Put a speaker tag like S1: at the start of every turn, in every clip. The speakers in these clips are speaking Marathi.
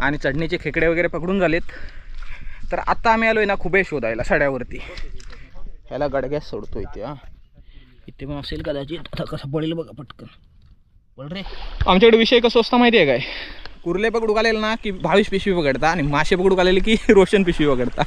S1: आणि चढणीचे खेकडे वगैरे पकडून झालेत. तर आत्ता आम्ही आलो आहे ना खुबे शोधायला सड्यावरती. ह्याला गडग्यास सोडतो इथे हा. इथे पण असेल कदाचित. आता कसं पडेल बघा पटकन. पड रे. आमच्याकडे विषय कसं असतं माहिती आहे काय? कुर्ले पकडू आलेले ना की भावीस पिशवी पकडता आणि मासे पकडू आलेले की रोशन पिशवी पकडता.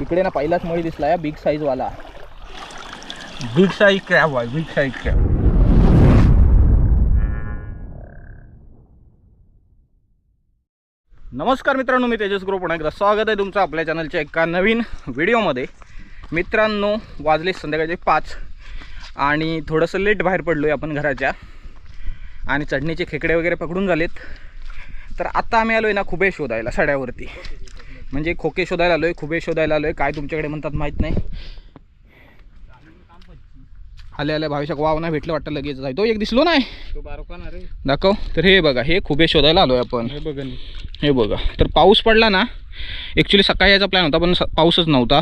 S1: इकडे ना पहिलाच मळी दिसला या बिग साईजवाला बिग साईज क्रॅब आहे बिग साईज क्रॅब नमस्कार मित्रांनो मी तेजस ग्रुप. पुन्हा एकदा स्वागत आहे तुमचं आपल्या चॅनलच्या एका नवीन व्हिडिओमध्ये. मित्रांनो वाजले संध्याकाळचे पाच आणि थोडंसं लेट बाहेर पडलो आहे आपण घराच्या. आणि चढणीचे खेकडे वगैरे पकडून झालेत. तर आत्ता आम्ही आलो आहे ना खुबे शोधायला सड्यावरती. म्हणजे खोके शोधायला आलो आहे खुबे शोधायला आलो आहे काय तुमच्याकडे म्हणतात माहीत नाही. आले आले भाविशाक वाव नाही भेटलं वाटतं लगेच जाय. तो एक दिसलो नाही. दाखव. तर हे बघा हे खुबे शोधायला आलो आहे आपण.
S2: हे बघ
S1: हे बघा. तर पाऊस पडला ना ॲक्च्युली सकाळी यायचा प्लॅन होता पण पाऊसच नव्हता.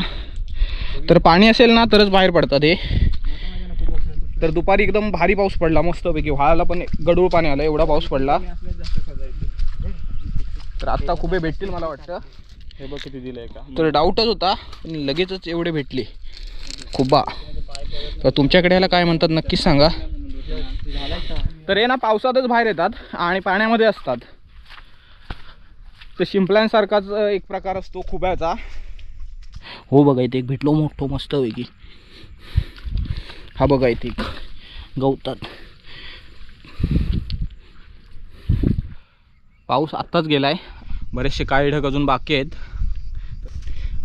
S1: तर पाणी असेल ना तरच बाहेर पडतात हे. तर दुपारी एकदम भारी पाऊस पडला मस्तपैकी. व्हाळाला पण गडूळ पाणी आलं एवढा पाऊस पडला. तर आत्ता खुबे भेटतील मला वाटतं.
S2: हे बघ किती दिलंय का?
S1: तर डाऊटच होता पण लगेचच एवढे भेटले. खुबा. तर तुमच्याकडे याला काय म्हणतात नक्कीच सांगा. तर हे ना पावसातच बाहेर येतात आणि पाण्यामध्ये असतात. तर शिंपल्यांसारखाच एक प्रकार असतो खुब्याचा. हो बघा इथे एक भेटलो मोठो मस्त पैकी. हा बघा इथे एक गवतात. पाऊस आत्ताच गेलाय. बरेचसे काळे ढग अजून बाकी आहेत.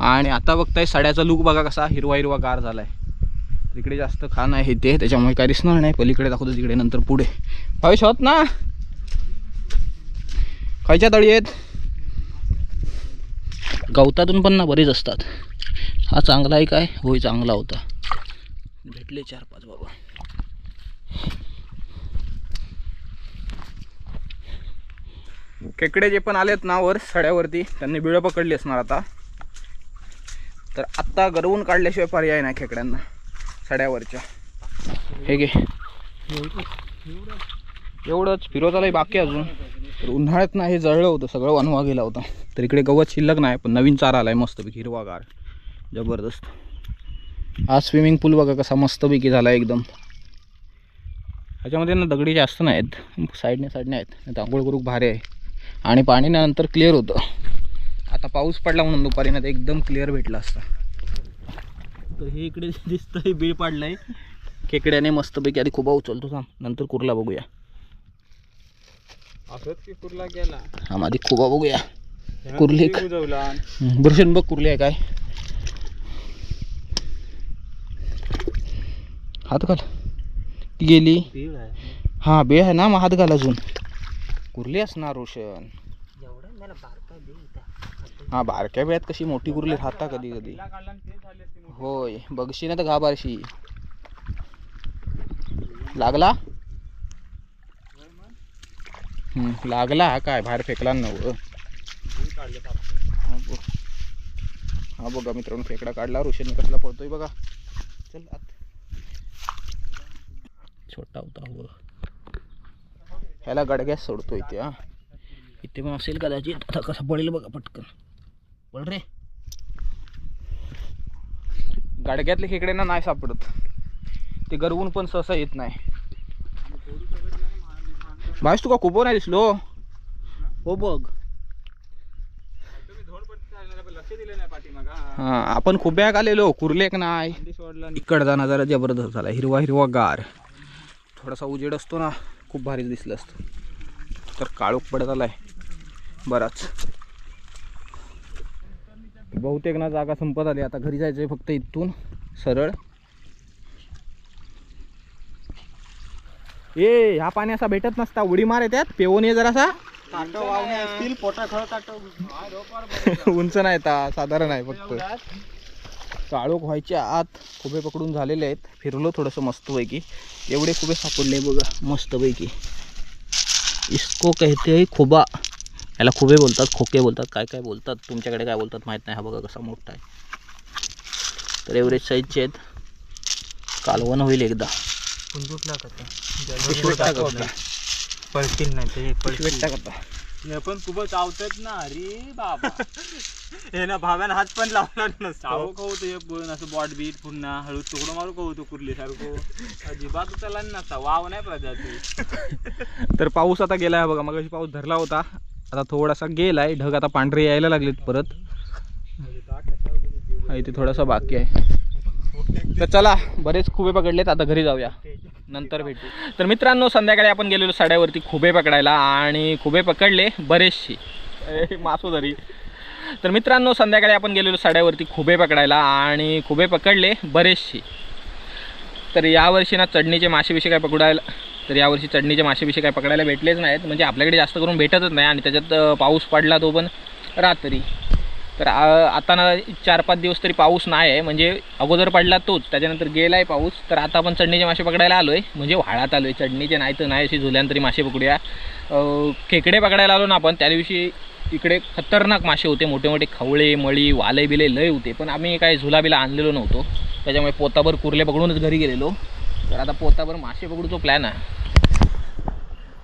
S1: आणि आता बघताय सड्याचा लुक बघा कसा हिरवा हिरवा गार झालाय. तिकडे जास्त खाण आहे ते त्याच्यामुळे काय दिसणार नाही. पलीकडे दाखवतो तिकडे नंतर पुढे. भावेश होत ना? खायच्या तळी आहेत. गवतातून पण ना बरेच असतात. हा चांगला आहे काय होय चांगला होता. भेटले चार पाच बाबा. खेकडे जे पण आलेत ना वर सड्यावरती त्यांनी बिळं पकडली असणार आता. तर आत्ता गरवून काढल्याशिवाय पर्याय नाही खेकड्यांना सड्यावरच्या. हे घे. एवढंच. फिरोजालाही बाकी आहे अजून. तर उन्हाळ्यात ना हे जळलं होतं सगळं वनवा गेला होता. तर इकडे गवत शिल्लक नाही पण नवीन चारा आला आहे मस्तपैकी हिरवागार. जबरदस्त. हा स्विमिंग पूल बघा कसा मस्तपैकी झाला आहे एकदम. ह्याच्यामध्ये ना दगडी जास्त नाहीत. साईडने साईडने आहेत. नाही आंघोळ करूक भारी आहे. आणि पाणी नंतर क्लिअर होतं. आता पाऊस पडला म्हणून दुपारी ना एकदम क्लिअर भेटला असता. तर हे इकडे दिसतंय बीळ पाडलंय. खेकड्याने मस्तपैकी आधी खूप उचलतो थांब. नंतर कुर्ला बघूया.
S2: असंच की कुर्ला गेला.
S1: हा आधी खुबा बघूया. कुर्ली बुरशन बघ कुर्ली आहे काय. हात घाल. ती गेली.
S2: बीळ आहे.
S1: हा बे आहे ना मग हात घाल अजून. कुर्ली असणार रोशन
S2: एवढं मला बारका बीळ
S1: हा बारक्या वेळात कशी मोठी कुर्ली राहता कधी कधी. होय बघशी ना तर घाबारशी लागला? लागला हा काय बाहेर फेकला नव. हा बघा. मित्रांनो फेकडा काढला ऋषीने कसला पडतोय बघा. चल छोटा होता हो ह्याला गडग्यास सोडतो इथे हा इथे पण असेल कदाचित. आता कसं पडेल बघा पटकन. पड रे. गाडग्यातले खेकडे ना नाही सापडत. ते गरवून पण सहसा येत नाही. भाईस तुका खूप नाही दिसलो हो बघ. हा आपण खूप बॅग आलेलो कुर्लेक नाही? इकडचा नजारा जबरदस्त झाला हिरवा हिरवा गार. थोडासा उजेड असतो ना खूप भारी दिसलं असतं. तर काळोख पडत आलाय बराच. बहुतेक ना जागा संपत आली. आता घरी जायचंय फक्त इथून. सरळ. ए ह्या पाणी असा भेटत नसता. उडी मार येतात पेवून ये जरासा. उंच नाही ता साधारण आहे फक्त. काळोख व्हायच्या आत खुबे पकडून झालेले आहेत. फिरलो थोडंसं मस्तपैकी. एवढे खुबे सापडले बघा मस्तपैकी. इसको कहते है खुबा. याला खुबे बोलतात खोके बोलतात काय काय बोलतात तुमच्याकडे काय बोलतात माहीत नाही. हा बघा कसा मोठा आहे. तर एवढेच साईजचे आहेत. कालवण होईल एकदा.
S2: पळतील नाही ते हे पण खूप चावतात ना. अरे बाबा. हे ना भाव्यान हात पण लावला नसतो. चावू कवतो हे पण असं बॉट बीट पुन्हा हळू तुकडं मारू कवतो कुर्ली सारखं. अजिबात त्याला नसता. वाव नाही प्रजाती.
S1: तर पाऊस आता गेला आहे बघा. मग पाऊस धरला होता. आता थोडासा गेलाय ढग आता पांढरे यायला लागलेत परत. इथे थोडासा बाकी आहे. तर चला बरेच खुबे पकडलेत. आता घरी जाऊया. नंतर भेटू. तर मित्रांनो संध्याकाळी आपण गेलेलो साड्यावरती खुबे पकडायला आणि खुबे पकडले बरेचसे ए, मासोदरी तर मित्रांनो संध्याकाळी आपण गेलेलो साड्यावरती खुबे पकडायला आणि खुबे पकडले बरेचसे तर यावर्षी ना चढणीचे मासे काय पकडायला तर यावर्षी चढणीचे मासेविषयी काही काय पकडायला भेटलेच नाहीत. म्हणजे आपल्याकडे जास्त करून भेटतच नाही आणि त्याच्यात पाऊस पडला तो पण रात्री. तर आता ना चार पाच दिवस तरी पाऊस नाही आहे म्हणजे अगोदर पडला तोच त्याच्यानंतर गेला आहे पाऊस. तर आता आपण चढणीचे मासे पकडायला आलो आहे म्हणजे व्हाळात आलो आहे चढणीचे नाही तर नाही अशी झुल्यान तरी मासे पकडूया. खेकडे पकडायला आलो ना आपण त्या दिवशी इकडे खतरनाक मासे होते. मोठे मोठे खवळे मळी वाले बिले लय होते. पण आम्ही काय झुला बिला आणलेलो नव्हतो. त्याच्यामुळे पोताभर कुर्ले पकडूनच घरी गेलेलो. तर आता पोताभर मासे पकडूचो प्लॅन आहे.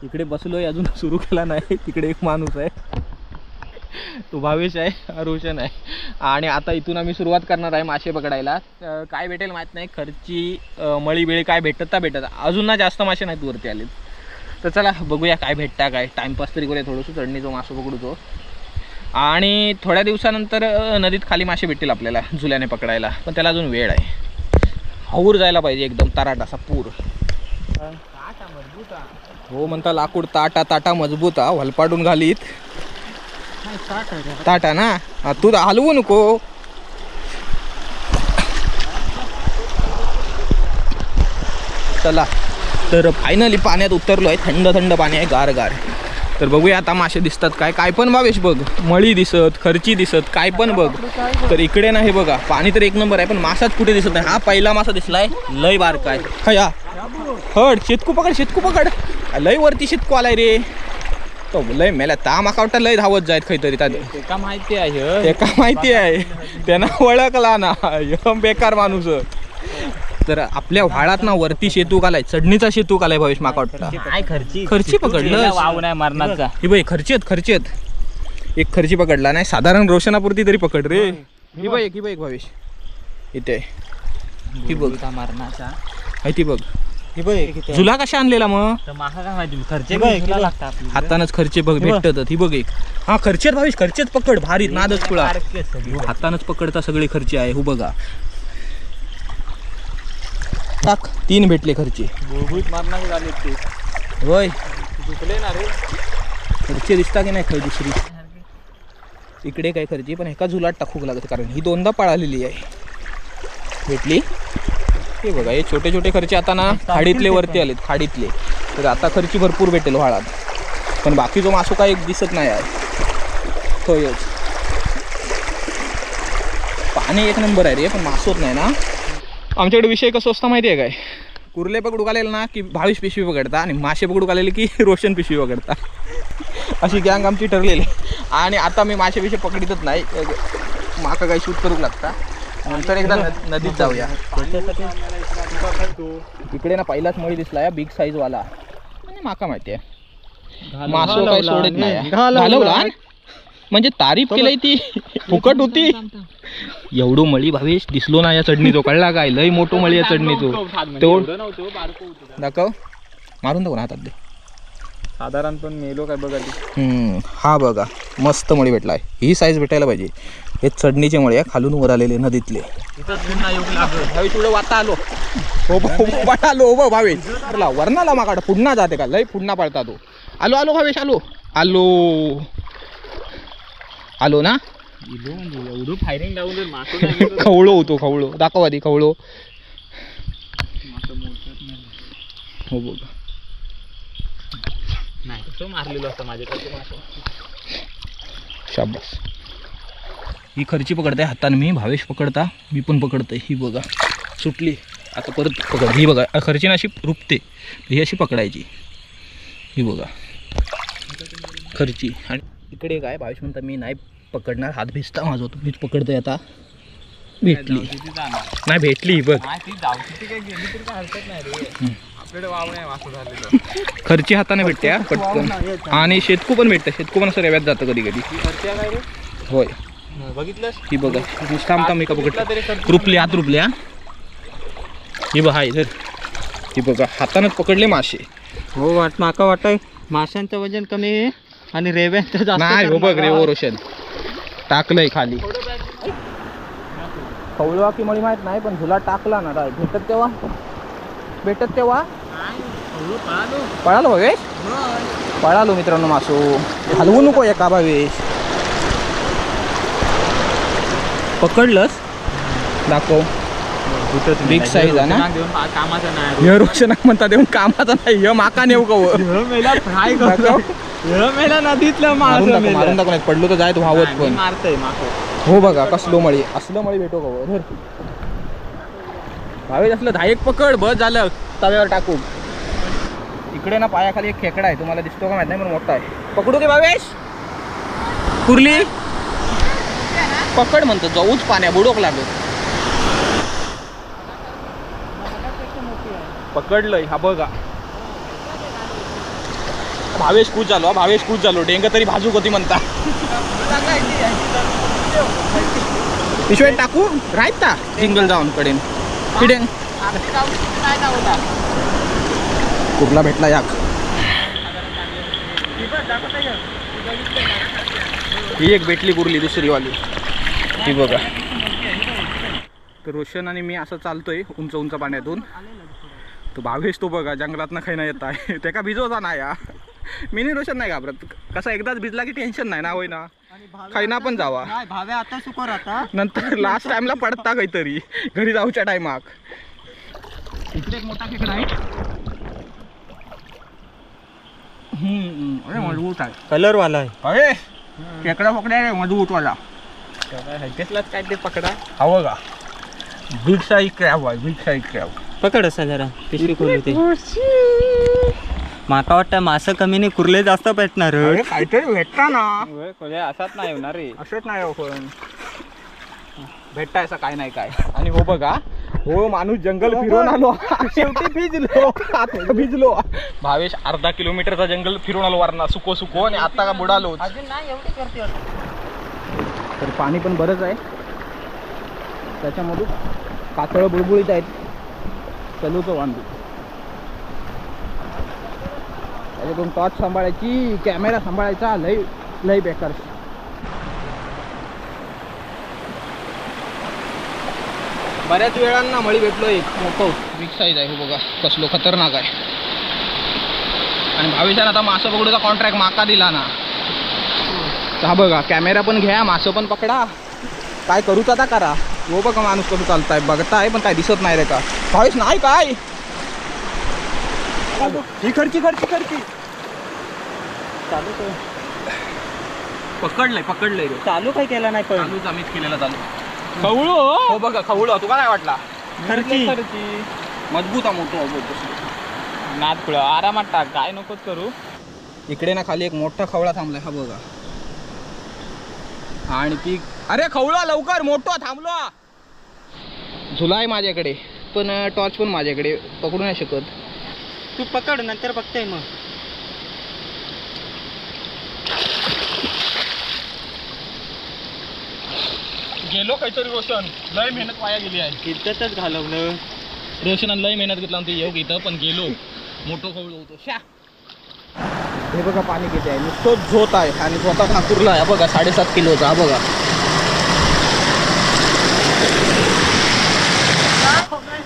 S1: इकडे बसलोय अजून सुरू केला नाही. तिकडे एक माणूस आहे. तो भावेश आहे रोशन आहे. आणि आता इथून आम्ही सुरुवात करणार आहे मासे पकडायला. काय भेटेल माहीत नाही. खर्ची मळी बिळी काय भेटत तर भेटत. अजून ना जास्त मासे नाहीत वरती आलेत तर चला बघूया काय भेटता काय टाईमपास तरी करूया थोडंसं. चढणीचं मासं पकडूचो आणि थोड्या दिवसानंतर नदीत खाली मासे भेटतील आपल्याला जुल्याने पकडायला. पण त्याला अजून वेळ आहे. हाऊर जायला पाहिजे एकदम तराट असा पूर हो. म्हणता लाकूड ताटा ताटा मजबूत हा वलपाडून घालीत. ताटा ना? तू हलवू नको. चला. तर फायनली पाण्यात उतरलो आहे थंड थंड पाणी आहे गार गार. तर बघूया आता मासे दिसतात काय. काय पण भावेश बघ. मळी दिसत खर्ची दिसत काय पण बघ. तर इकडे नाही बघा. पाणी तर एक नंबर आहे पण मासाच कुठे दिसत नाही. हा पहिला मासा दिसलाय. लय बारका आहे. हा या. हड शेतकू पकड शेतकू पकड लय वरती शेतकू आलाय रे. तो लय मेला ता माका वाटतं लय धावत जायत खैतरी त्या
S2: ते का माहिती आहे
S1: ते का माहिती आहे. त्यांना ओळखला ना. ह्यो बेकार माणूस. तर आपल्या व्हाळात ना वरती शेतू कालाय चढणीचा शेतू कालाय भविष्य माका वाटतं.
S2: काय खर्ची
S1: खर्ची पकडलं.
S2: वाव नाही मरणाचा.
S1: ही बाई खर्ची आहेत खर्ची आहेत. एक खर्ची पकडला नाही साधारण रोशनापुरती तरी पकड रे. ही बाई एक ही बाई एक भविष इथे ही बघ.
S2: मरणाचा.
S1: आहे ती बघ.
S2: ही बघ
S1: झुला कशा आणलेला मग?
S2: खर्चे बघ लागतात आपल्याला.
S1: हातानच खर्चे बघ. भेटतात. ही बघ एक. हा खर्चेत भावेश खर्चेत पकड. भारीत नादच कुळा. हो, हातानच पकडता सगळी खर्ची आहे हो बघा. टाक तीन भेटले खर्चे.
S2: गुळगुळीत मरणाचे झाले ते
S1: होय.
S2: चुकले ना रे.
S1: खर्चे दिसता की नाही खर दुसरी? इकडे काय खर्ची? पण एका झुलात टाकूक लागत कारण ही दोनदा पळालेली आहे. भेटली? हे बघा हे छोटे छोटे खर्चे आता ना खाडीतले वरती आलेत खाडीतले. तर आता खर्ची भरपूर भेटेल व्हाळात पण बाकी जो मासो काय दिसत नाही आहे. होयच. पाणी एक नंबर आहे रे पण मासोत नाही ना. आमच्याकडे विषय कसं असता माहिती आहे काय? कुर्ले पकडू आलेलं ना की भावीस पिशवी पकडता आणि मासे पकडू आलेले की रोशन पिशवी पकडता? अशी गँग आमची ठरलेली. आणि आता मी मासे बिशे पकडतच नाही. माका काही शूट करू लागता. नंतर एकदा नद- नदीत जाऊया. इकडे ना पहिलाच मळी दिसला या बिग साईज वाला. म्हणजे माका माहिती आहे. मासो काही सोडत नाही. घालवला. म्हणजे तारीफ केली ती. फुकट होती. एवढं मळी भावेश दिसलो ना या चढणीचो. कळला काय? लय मोठो मळी या चढणीचो. तो दाखव. मारून दाखव ना हातात दे.
S2: साधारण पण मेलो काय बघा
S1: हा बघा. मस्त मळी भेटलाय. ही साईज भेटायला पाहिजे. हे चढणीचे मळी आहे खालून वर आलेले नदीतले. वाता आलो. हो हो, हो, वाटा आलो हो भावेश. चला वरनाला मागाड पुन्हा जाते का? लय पुन्हा पळता तो. आलो आलो भावेश आलो. आलो. आलो ना?
S2: म्हणजे एवढं फायरिंग लावून
S1: खवळो होतो खवळो. दाखव आधी खवळो. हो बघ
S2: नाही कसं मारलेलं असतं माझ्याकडे मासं.
S1: शाबास. ही खर्ची पकडते हाताने मी भावेश पकडता मी पण पकडते ही बघा सुटली. आता परत पकड. ही बघा अ, खर्चीने अशी रुपते. ही अशी पकडायची. ही बघा. खर्ची आणि इकडे काय भावेश म्हणता मी नाही पकडणार. हात भिजता माझा. तुम्हीच पकडतोय आता. भेटली. नाही भेटली बघ. खर्ची हाताने भेटते पटकन. आणि शेतकू पण भेटतं. शेतकू पण असं रेव्यात जातं कधी कधी. होय.
S2: बघितलंस?
S1: ही बघा. थांब थांब मी का
S2: कुठला
S1: बघत
S2: तरी खर्ची
S1: रुपली आत रुपली हा. बघा इधर ही बघा. हातानंच पकडले मासे.
S2: हो वाट माका वाटाय माशांचं वजन कमी आहे. आणि रेव्यांचं जास्त
S1: नाही हो बघ रे रोशन टाकलंय खाली. कवळवा की मळी माहीत नाही पण झुला टाकला ना राय. भेटत तेव्हा? भेटत तेव्हा? पळालो भावेश पळालो मित्रांनो मासो. हलवू नको एका भावेश पकडलंस? दाखव. Big size आहे ना?
S2: कामाचं नाही
S1: य रोशन म्हणता देऊन कामाचा नाही य माका नेऊ कव
S2: मेला नदीतलं
S1: मारून नाही पडलो तर जाय तू वावत पण.
S2: मारतय
S1: हो बघा कसलो मळी? असलं मळी भेटो का धर भावेश असलं धायक पकड बस झालं. तव्यावर टाकू. इकडे ना पायाखाली एक खेकडा आहे तुम्हाला दिसतो का माहीत नाही पण मोठा आहे. पकडू की भावेश? कुर्ली? पकड म्हणतो जाऊच पाण्या बुडोक लागत पकडलंय हा बघा. भावेश कूच झालो भावेश कूच झालो. डेंग तरी भाजू होती म्हणता. पिशव्यात टाकू? राहत ना जिंगल जाऊन कडेन किडेन कुठला भेटला याक ही एक भेटली कुरली दुसरी वाली ही बघा. तर रोशन आणि मी असं चालतोय उंच उंच पाण्यातून. तो भावेश तो बघा जंगलातनं खाई नाही येत आहे. त्याका भिजवता नाही या मी नाही रोशन नाही घाबरत. कसा एकदाच भिजला की टेन्शन नाही ना होय ना? खाईना पण जावा.
S2: आता सुकर आता.
S1: नंतर लास्ट टाइमला पडता काहीतरी. घरी जाऊच्या टायमाक इकडे एक मोठा खेकडा आहे. हम्म, अरे मजबूत आहे.
S2: कलर वाला आहे.
S1: अरे खेकडा पकडा रे मजबूत वाला
S2: घेतलाच काय ते पकडा?
S1: हवं का? बिग साईज क्रॅब आहे बिग साईज क्रॅब
S2: पकड असा जरा पिशवी खोलू ते. माका वाटतं मासं कमी नाही कुर्ले जास्त भेटणार
S1: अरे काहीतरी भेटता ना.
S2: असाच नाही होणार रे.
S1: असंच नाही हो पण भेटता असं काय नाही काय. आणि हो बघा हो माणूस जंगल फिरून आलो. शेवटी भिजलो. आता भिजलो. भावेश अर्धा किलोमीटरचा जंगल फिरून आलो वरना. सुको सुको आणि आता का बुडालो.
S2: अजून नाही एवढी करते
S1: तर पाणी पण बरंच आहे. त्याच्यामधून कातळ बुळबुळीत आहेत. चलूचं वांदू. त्याच्यातून टॉर्च सांभाळायची कॅमेरा सांभाळायचा लय लय बेकार. बऱ्याच वेळांना मळी भेटलो एक मोठं बिग साईज आहे हो बघा कसलो खतरनाक आहे. आणि भावेशाने आता मासं पकडूचा कॉन्ट्रॅक्ट माका दिला ना. हा बघा कॅमेरा पण घ्या मासं पण पकडा. काय करूच आता करा. हो बघा माणूस कसं चालताय बघताय पण काय दिसत नाही रे का. भावेश नाही काय? खर्ची खर्ची खर्ची
S2: चालू कर.
S1: पकडलंय पकडलंय रे.
S2: चालू काय केला नाही पण.
S1: चालूच आम्हीच केलेला चालू.
S2: खवळू?
S1: हो बघा खवळो. तुला काय वाटला?
S2: खर्ची.
S1: मजबूत हा मोठो
S2: नाद पुढं आरामात टाक. काय नकोच करू.
S1: इकडे ना खाली एक मोठा खवळा थांबलाय. हा बघा. आणि ती अरे खवळा लवकर. मोठा थांबलो. झुला आहे माझ्याकडे. पण टॉर्च पण माझ्याकडे. पकडू नाही शकत.
S2: तू पकड नंतर बघते मग.
S1: गेलो काहीतरी रोशन. लय मेहनत वाया गेली आहे.
S2: इज्जतच घालवलं.
S1: रोशन लय मेहनत घेतला ते येऊ इथं पण गेलो. मोठं खवळ होतो. शा हे बघा पाणी किती आहे. नुसतं झोत आहे आणि स्वतः ठाकूरला आहे. बघा साडेसात किलोचा हा बघा.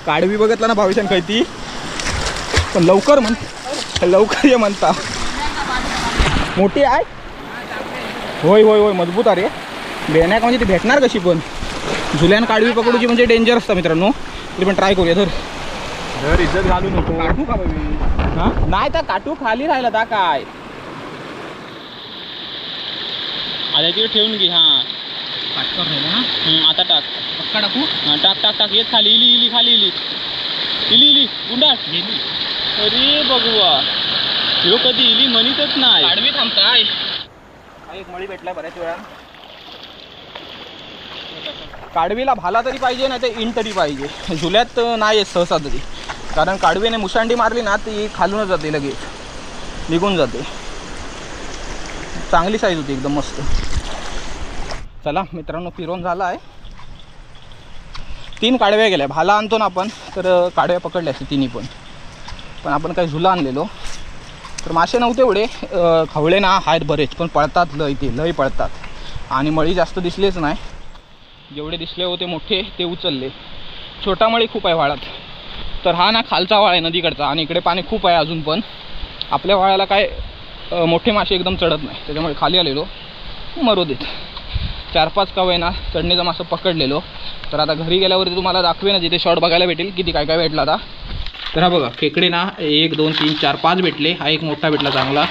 S1: काडवी बघितला ना भाविशान ती पण लवकर म्हण लवकर ये म्हणता. मोठी आहे? होय होय होय मजबूत आहे रे. बेण्याक म्हणजे ती भेटणार कशी पण? झुल्यान काडवी पकडूची म्हणजे डेंजर असतं मित्रांनो. तरी पण ट्राय करूया
S2: घर इज्जत घालू नको.
S1: काटू का हा? नाही तर काटू खाली राहिला ता काय?
S2: आता ठेवून घे हा.
S1: पाटकर राहिला
S2: आता टाक.
S1: पक्का टाकू?
S2: हा टाक टाक टाक. येत खाली इली इली खाली इली. इली इली गुंडाट
S1: गेली.
S2: अरे बघवा ह्यो कधी इली म्हणतच नाही.
S1: काडवी थांबताय. एक मळी भेटलाय बऱ्याच वेळा. काडवीला भाला तरी पाहिजे नाही तर इन तरी पाहिजे. झुल्यात नाही येत सहसा तरी. कारण काडवीने मुसांडी मारली ना ती खालूनच जाते लगेच. निघून जाते. चांगली साईज होती एकदम मस्त. चला मित्रांनो फिरून झाला आहे तीन काडव्या गेल्या. भाला आणतो ना आपण तर काडव्या पकडल्या असते तिन्ही पण. पण आपण काही झुला आणलेलो. तर मासे नव्हते एवढे. खवळे ना आहेत बरेच पण पळतात लय ते लय पळतात. आणि मळी जास्त दिसलेच नाही. जेवढे दिसले होते मोठे ते उचलले. छोटा मळी खूप आहे वाळात तर हा ना खालचा वाळ आहे नदीकडचा आणि इकडे पाणी खूप आहे अजून पण. आपल्या वाळ्याला काय मोठे मासे एकदम चढत नाही. त्याच्यामुळे खाली आलेलो. मरू देत. चार पाच का ना चढणीचा मासा पकडलेलो. तर आता घरी गेल्यावरती तुम्हाला दाखवे ना जिथे शॉर्ट बघायला भेटेल किती काय काय भेटला आता. तर हा बघा खेकडे ना एक दोन तीन चार पाच भेटले. हा एक मोठा भेटला चांगला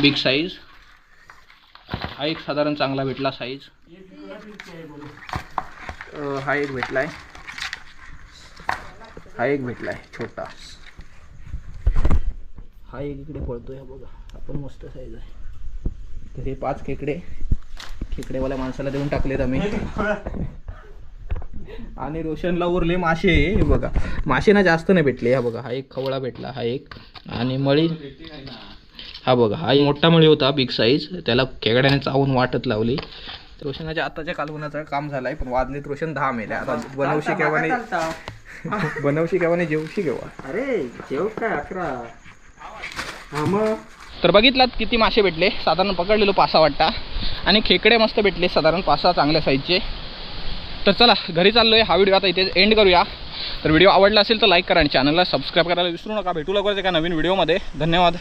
S1: बिग साईज हा एक साधारण चांगला भेटला साईज हा एक भेटला आहे हा एक भेटला आहे छोटा. हा एक इकडे पळतोय हा बघा. हा पण मस्त साईज आहे. तर हे पाच खेकडे खेकडेवाल्या माणसाला देऊन टाकलेत आम्ही. आणि रोशनला उरले मासे. हे बघा मासे ना जास्त नाही भेटले. हा बघा हा एक खवळा भेटला हा एक. आणि मळी. हा बघा हा एक मोठा मळी होता बिग साईज त्याला खेकड्याने चावून वाटत लावली. रोशनाच्या आताच्या कालवनाचं काम झालाय पण वाजलेत रोशन दहा मेल्या आता बनवशी केव्हाने बनवशी केव्हाने जेवशी केव्हा?
S2: अरे जेव काय अकरा? हा मग?
S1: तर बघितलात किती मासे भेटले. साधारण पकडलेलो पासा वाटता. आणि खेकडे मस्त भेटले साधारण पासा चांगल्या साईजचे तर चला घरी चाललोय. हा व्हिडिओ आता इथे एंड करूया. तर व्हिडिओ आवडला असेल तर लाईक करा आणि चॅनलला सबस्क्राईब करायला विसरू नका. भेटू लवकरच एका नवीन व्हिडिओमध्ये धन्यवाद.